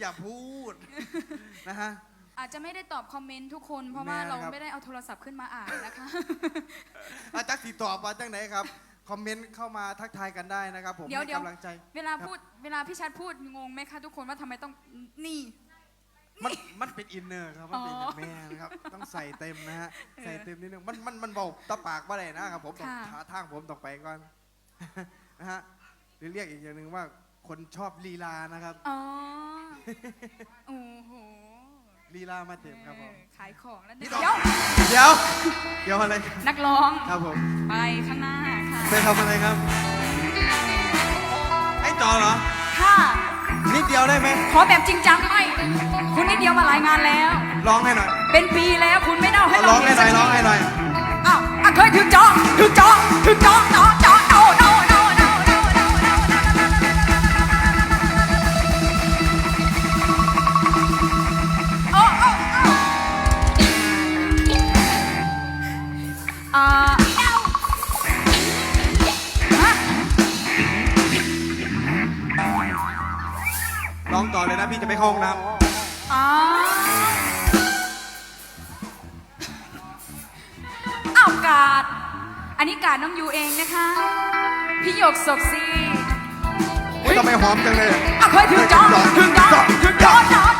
อย่าพูดนะฮะ อาจจะไม่ได้ตอบคอมเมนต์ทุกคน เพราะแม่ว่าเรานะครับไม่ได้เอาโทรศัพท์ขึ้นมาอ่านนะคะ อาจักติดต่อมาจังไหนครับ คอมเมนต์เข้ามาทักทายกันได้นะครับ ผมเดี๋ยวให้เดี๋ยวกำลังใจ เวลาครับพูดเวลาพี่ชัดพูดงงไหมคะทุกคนว่าทำไมต้องนี่ มันมันเป็นอินเนอร์ครับ มันเป็นอ๋อแม่นะครับ ต้องใส่เต็มนะฮะเออใส่เต็มนิดนึง มันมันมันเบาตะปากมาเลยนะครับผมต้องค่ะ หาทางผมต้องไปก่อน นะฮะหรือเรียกอีกอย่างหนึ่งว่าคนชอบลีลานะครับ อ๋อ โอ้โหลีลามาเต็มครับผมเออขายของแล้วนี่เดี๋ต้ยองวเดี๋ยวเดี๋ยวอะไรนักร้องครับผมไปข้างหน้าค่ะไปทำอะไรครับให้จอเหรอค่ะนิดเดียวได้ไหมขอแบบจริงจังไม่คุณนิดเดียวมาหลายงานแล้ว ร้องให้หน่อยเป็นปีแล้วคุณไม่เล่าให้ร้เราองให้หน่อยสักร้องให้หน่อย อ้าวอะเคยถึงจอถึงจอถึงจอจอ เลยนะ พี่จะไปเข้าห้องน้อ๋ออ้าวกาด อันนี้กาดน้องยูเองนะคะ พี่หยกศกซีำไม่ต้องไปหอมจังเลย อะเคยถึงจอถึงจอถึงจอจอจ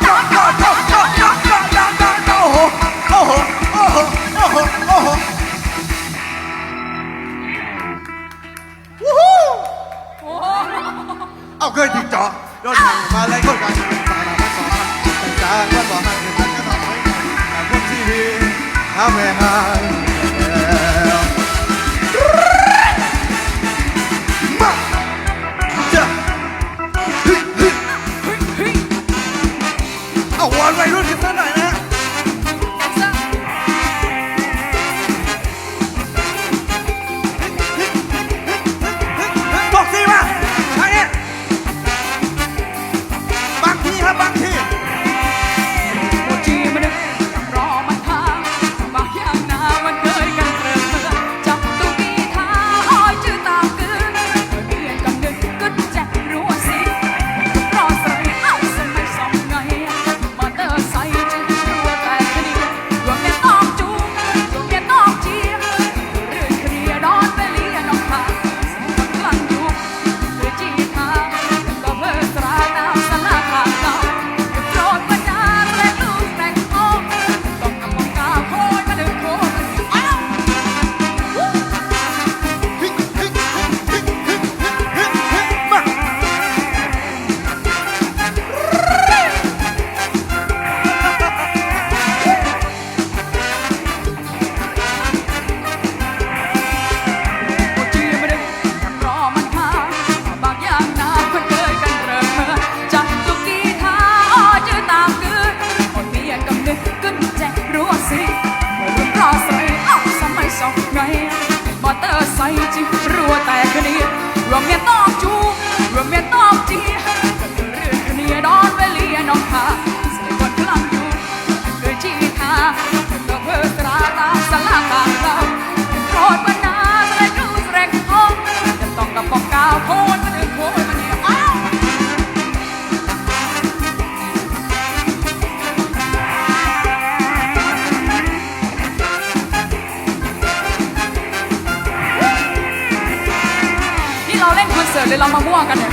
ล่นคอนเสิร์ตเลยเรามาม่วงกันเนี่ย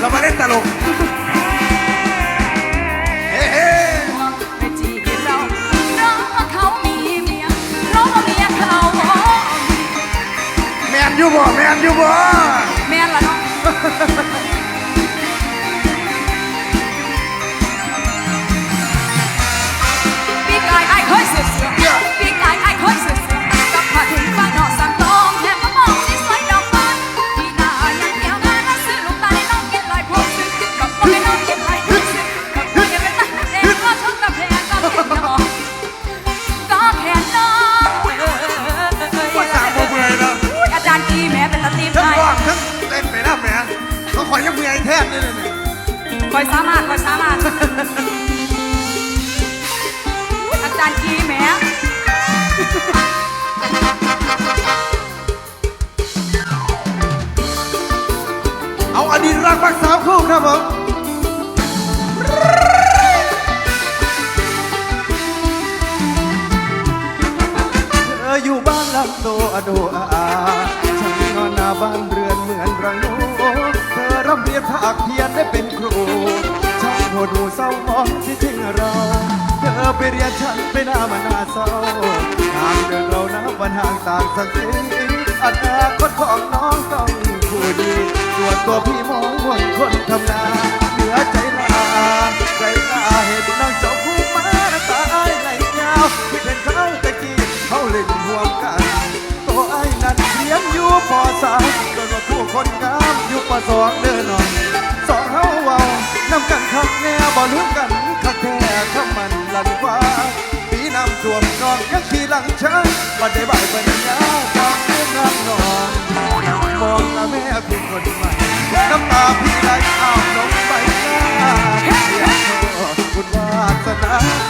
เรามาเล่นตลกเฮ้เฮ้ไปจีบเราเพราะเขามีเมียเพราะว่าเมียเขาแมนอยู่บ่แมนอยู่บ่แม่นละเนาะ อยู่บ้านลังโตอโดอาอาฉันนอนหน้าบ้านเรือนเหมือนรังนูเธอร่ำเรียนภาคเพียรได้เป็นครูช่างโหดหูเศร้ามองที่ทิ้งเรา เธอไปเรียนฉันไปหน้ามันน่าเศร้าทางเดินเรานับวันห่างต่างสักทีอนาคตของน้องต้องผู้ดีส่วนตัวพี่มองามอยู่สองเดินนอนสองเฮาเว้านำกันคักแน่บ่ลืมกันคักแท้ข้ามันลันฟ้าปีน้ำท่วมนอนยังขี่หลังช้างบัดได้บ่ายปัญญาจากเรื่องงานนอนมองตาแม่พี่คนใหม่น้ำตาพี่ไหลอ้าวลงไปหน้าอยากขอคุณวาสนา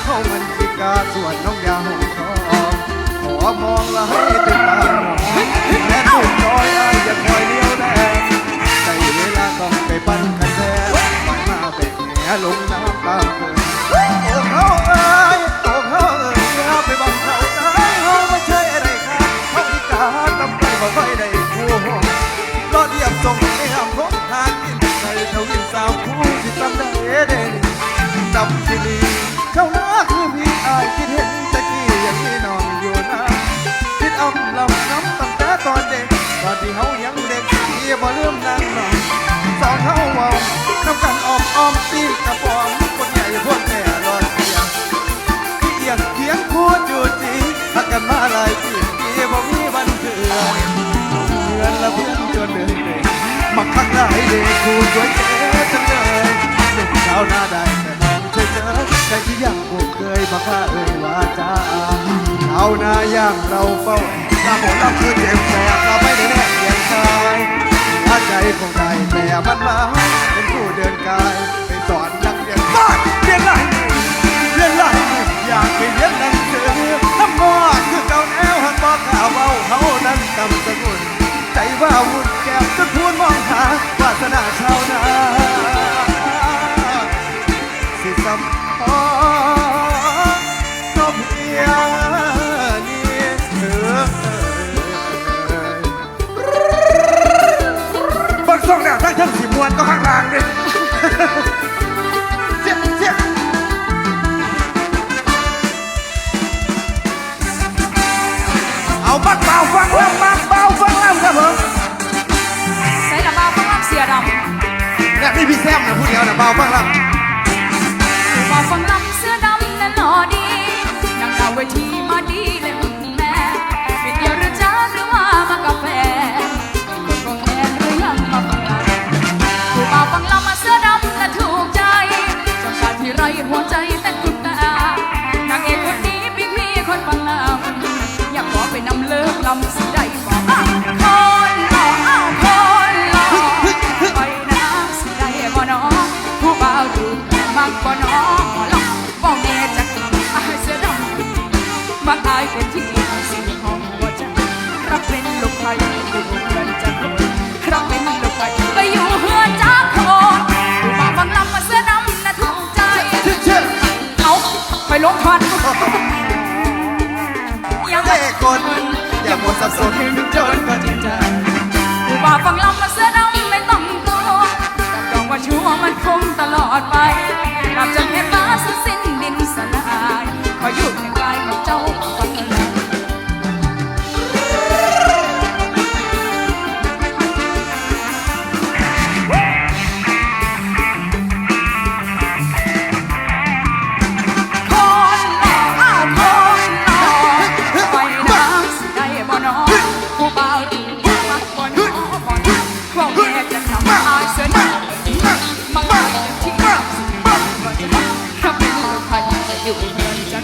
อมตีกระป๋องคนใหญ่พวกแก่รอดเสียงเกียงเกียงพูดอยู่จริงหักกันมาหลายปีที่บ่มีวันเถื่อนเพื่อนละเพื่อนจนเดินเด็กมักคักหลายเด็กคู่สวยเจ๊จังเลยหนุ่มสาวหน้าได้แต่มองเฉยเจอแต่ที่ยังบ่เคยมาค่าเอ่ยว่าจ้าเอาหน้าย่างเราเฝ้าหน้าผมรับคือเจ็บแสบเราไม่ได้แนบเพียงกาย หัวใจคงได้แต่มันมาเป็นผู้เดินกายไปสอนนักเรียนบ้านเรียนไรเรียนไรอยากไปเรียนหนังสือ ทั้งทั้งสีมวนก็ข้างล่างเนี่ยเสียเสียเอาบักเบาฟังลำบักเบาฟังลำครับผมใส่ละบ่าวฟังลำเสียดำเนี่ยนี่พี่แซมนะผู้เดียวนะเบาฟังลำบ่าวฟังลำเสื้อดำนั้นหล่อดีนั่งดาวเวทีมาดีเลย หัวใจเต้นคุณตานางเอกคนนี้พี่พี่คนฟังลำอยากขอไปนำเลิกลำสิได้ ลงทันยังเจ้คน อย่าหมดสับสนถึงจนก็จริงใจผู้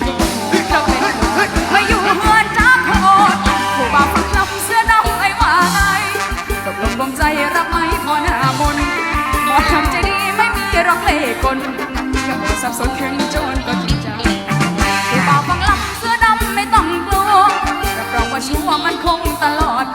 รผู้บ่าวฟังลำเสื้อดำไอ้ว่าไงตกลงรวมใจรับไหมพอหน้ามนหมอทำใจดีไม่มีรอกเล่กลย่าหมดสับสนถึงโจรก็จริงใจผู้บ่าวฟังลำเสื้อดำไม่ต้องกลัวรับรองว่าชัวมันคงตลอด